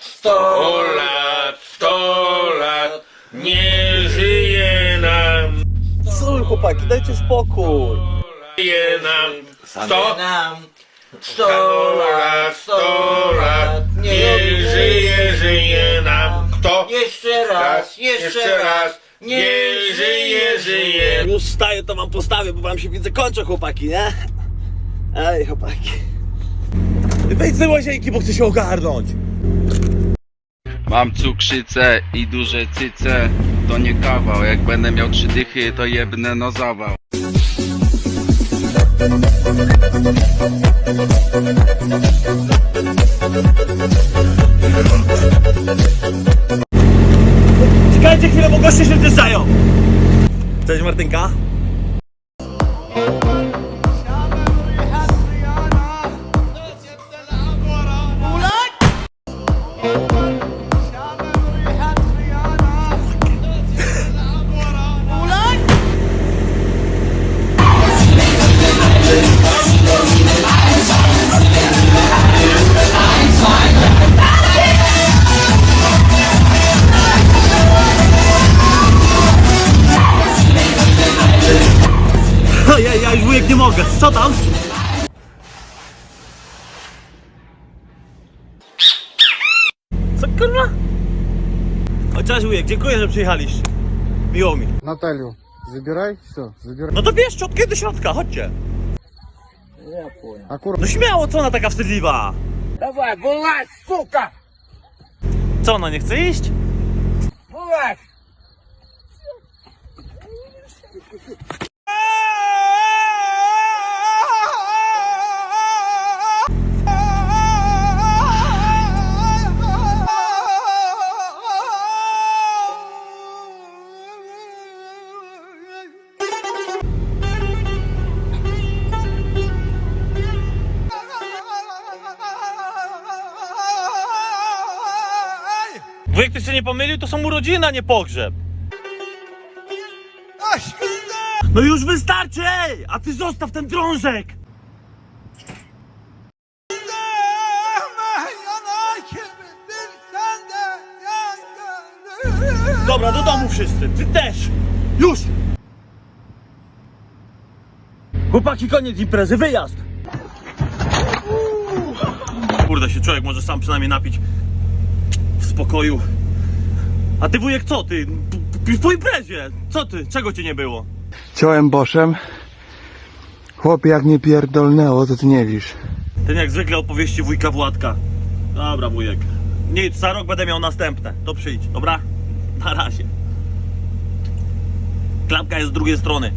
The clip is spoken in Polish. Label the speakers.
Speaker 1: Sto lat, sto lat, nie żyje nam,
Speaker 2: Co chłopaki, dajcie spokój.
Speaker 1: żyje nam. Sto
Speaker 3: nam
Speaker 1: sto lat, sto lat, nie żyje, żyje nam. Kto?
Speaker 3: Jeszcze raz, jeszcze raz,
Speaker 1: nie żyje, żyje.
Speaker 2: Już wstaję, to wam postawię, bo wam się widzę kończę chłopaki, nie? Ej chłopaki. Wejdź z łazienki, bo chcę się ogarnąć.
Speaker 4: Mam cukrzycę i duże cyce, to nie kawał. Jak będę miał trzy dychy, to jebnę no zawał.
Speaker 2: Czekajcie chwilę, bo goście się zjeżdżają. Cześć Martynka. Ojej, ja już wujek nie mogę. Co tam? Co kurwa? O, cześć wujek, dziękuję, że przyjechaliście. Miło mi.
Speaker 5: Наталью забирай, все, забирай.
Speaker 2: No to bierz szczotkę do środka, chodźcie.
Speaker 5: Аккуратно.
Speaker 2: No śmiało, co ona taka wstydliwa?
Speaker 3: Давай, вылазь, сука!
Speaker 2: Co, ona nie chce iść?
Speaker 3: Вылазь!
Speaker 2: Wujek, ty się nie pomylił? To są urodziny, a nie pogrzeb. No już wystarczy, ej! A ty zostaw ten drążek! Dobra, do domu wszyscy, ty też! Już! Chłopaki, koniec imprezy, wyjazd! Kurde, się człowiek może sam przynajmniej napić w spokoju. A ty wujek co ty? Po imprezie! Co ty? Czego cię nie było?
Speaker 5: Ciąłem boszem. Chłopie, jak mnie pierdolnęło, to ty nie wiesz.
Speaker 2: Ten jak zwykle opowieści wujka Władka. Dobra wujek. Nic, za rok będę miał następne. To przyjdź, dobra? Na razie. Klapka jest z drugiej strony.